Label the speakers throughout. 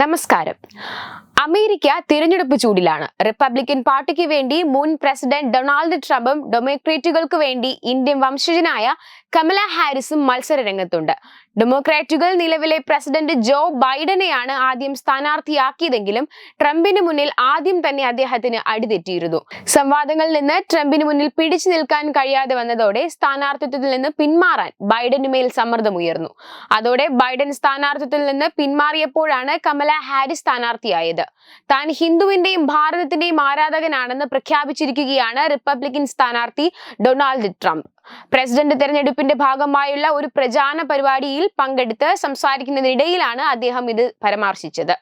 Speaker 1: നമസ്കാരം. അമേരിക്ക തിരഞ്ഞെടുപ്പ് ചൂടിലാണ്. റിപ്പബ്ലിക്കൻ പാർട്ടിക്ക് വേണ്ടി മുൻ പ്രസിഡന്റ് ഡൊണാൾഡ് ട്രംപും ഡെമോക്രാറ്റുകൾക്ക് വേണ്ടി ഇന്ത്യൻ വംശജനായ കമല ഹാരിസും മത്സര രംഗത്തുണ്ട് ഡെമോക്രാറ്റുകൾ നിലവിലെ പ്രസിഡന്റ് ജോ ബൈഡനെയാണ് ആദ്യം സ്ഥാനാർത്ഥിയാക്കിയതെങ്കിലും ട്രംപിന് മുന്നിൽ ആദ്യം തന്നെ അദ്ദേഹത്തിന് അടിതെറ്റിയിരുന്നു. സംവാദങ്ങളിൽ നിന്ന് ട്രംപിന് മുന്നിൽ പിടിച്ചു നിൽക്കാൻ കഴിയാതെ വന്നതോടെ സ്ഥാനാർത്ഥിത്വത്തിൽ നിന്ന് പിന്മാറാൻ ബൈഡനുമേൽ സമ്മർദ്ദമുയർന്നു. അതോടെ ബൈഡൻ സ്ഥാനാർത്ഥിത്വത്തിൽ നിന്ന് പിന്മാറിയപ്പോഴാണ് കമല ഹാരിസ് സ്ഥാനാർത്ഥിയായത്. താൻ ഹിന്ദുവിന്റെയും ഭാരതത്തിന്റെയും ആരാധകനാണെന്ന് പ്രഖ്യാപിച്ചിരിക്കുകയാണ് റിപ്പബ്ലിക്കൻ സ്ഥാനാർത്ഥി ഡൊണാൾഡ് ട്രംപ്. പ്രസിഡന്റ് തെരഞ്ഞെടുപ്പിന്റെ ഭാഗമായുള്ള ഒരു പ്രചാരണ പരിപാടിയിൽ പങ്കെടുത്ത് സംസാരിക്കുന്നതിനിടയിലാണ് അദ്ദേഹം ഇത് പരാമർശിച്ചത്.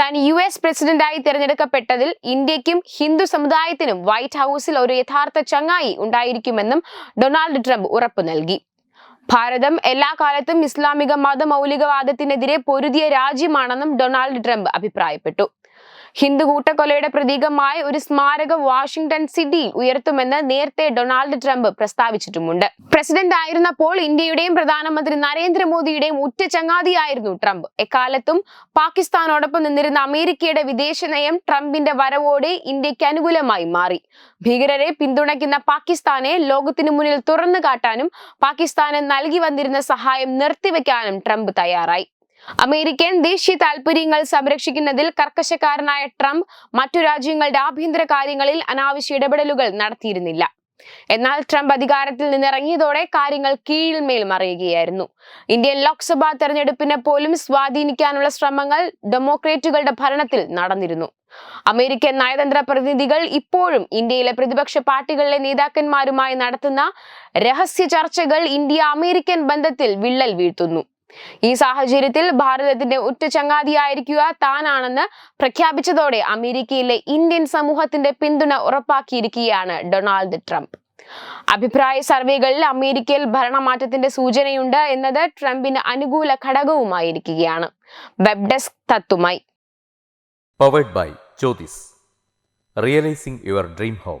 Speaker 1: താൻ യു എസ് പ്രസിഡന്റായി തിരഞ്ഞെടുക്കപ്പെട്ടതിൽ ഇന്ത്യക്കും ഹിന്ദു സമുദായത്തിനും വൈറ്റ് ഹൗസിൽ ഒരു യഥാർത്ഥ ചങ്ങായി ഉണ്ടായിരിക്കുമെന്നും ഡൊണാൾഡ് ട്രംപ് ഉറപ്പു നൽകി. ഭാരതം എല്ലാ കാലത്തും ഇസ്ലാമിക മത മൗലികവാദത്തിനെതിരെ പൊരുതിയ രാജ്യമാണെന്നും ഡൊണാൾഡ് ട്രംപ് അഭിപ്രായപ്പെട്ടു. ഹിന്ദു കൂട്ടക്കൊലയുടെ പ്രതീകമായ ഒരു സ്മാരകം വാഷിംഗ്ടൺ സിറ്റിയിൽ ഉയർത്തുമെന്ന് നേരത്തെ ഡൊണാൾഡ് ട്രംപ് പ്രസ്താവിച്ചിട്ടുമുണ്ട്. പ്രസിഡന്റ് ആയിരുന്നപ്പോൾ ഇന്ത്യയുടെയും പ്രധാനമന്ത്രി നരേന്ദ്രമോദിയുടെയും ഉറ്റ ചങ്ങാതിയായിരുന്നു ട്രംപ്. എക്കാലത്തും പാകിസ്ഥാനോടൊപ്പം നിന്നിരുന്ന അമേരിക്കയുടെ വിദേശ നയം ട്രംപിന്റെ വരവോടെ ഇന്ത്യയ്ക്ക് അനുകൂലമായി മാറി. ഭീകരരെ പിന്തുണയ്ക്കുന്ന പാകിസ്ഥാനെ ലോകത്തിനു മുന്നിൽ തുറന്നു കാട്ടാനും പാകിസ്ഥാന് നൽകി വന്നിരുന്ന സഹായം നിർത്തിവെക്കാനും ട്രംപ് തയ്യാറായി. അമേരിക്കൻ ദേശീയ താൽപര്യങ്ങൾ സംരക്ഷിക്കുന്നതിൽ കർക്കശക്കാരനായ ട്രംപ് മറ്റു രാജ്യങ്ങളുടെ ആഭ്യന്തര കാര്യങ്ങളിൽ അനാവശ്യ ഇടപെടലുകൾ നടത്തിയിരുന്നില്ല. എന്നാൽ ട്രംപ് അധികാരത്തിൽ നിന്നിറങ്ങിയതോടെ കാര്യങ്ങൾ കീഴ്മേൽ മറിയുകയായിരുന്നു. ഇന്ത്യൻ ലോക്സഭാ തെരഞ്ഞെടുപ്പിനെ പോലും സ്വാധീനിക്കാനുള്ള ശ്രമങ്ങൾ ഡെമോക്രേറ്റുകളുടെ ഭരണത്തിൽ നടന്നിരുന്നു. അമേരിക്കൻ നയതന്ത്ര പ്രതിനിധികൾ ഇപ്പോഴും ഇന്ത്യയിലെ പ്രതിപക്ഷ പാർട്ടികളിലെ നേതാക്കന്മാരുമായി നടത്തുന്ന രഹസ്യ ചർച്ചകൾ ഇന്ത്യ അമേരിക്കൻ ബന്ധത്തിൽ വിള്ളൽ വീഴ്ത്തുന്നു. ഈ സാഹചര്യത്തിൽ ഭാരതത്തിന്റെ ഉറ്റ ചങ്ങാതിയായിരിക്കുക താനാണെന്ന് പ്രഖ്യാപിച്ചതോടെ അമേരിക്കയിലെ ഇന്ത്യൻ സമൂഹത്തിന്റെ പിന്തുണ ഉറപ്പാക്കിയിരിക്കുകയാണ് ഡൊണാൾഡ് ട്രംപ്. അഭിപ്രായ സർവേകളിൽ അമേരിക്കയിൽ ഭരണമാറ്റത്തിന്റെ സൂചനയുണ്ട് എന്നത് ട്രംപിന് അനുകൂല ഘടകവുമായിരിക്കുകയാണ്. Web desk തത്തുമായി.
Speaker 2: Powered by Jyothis realising your dream home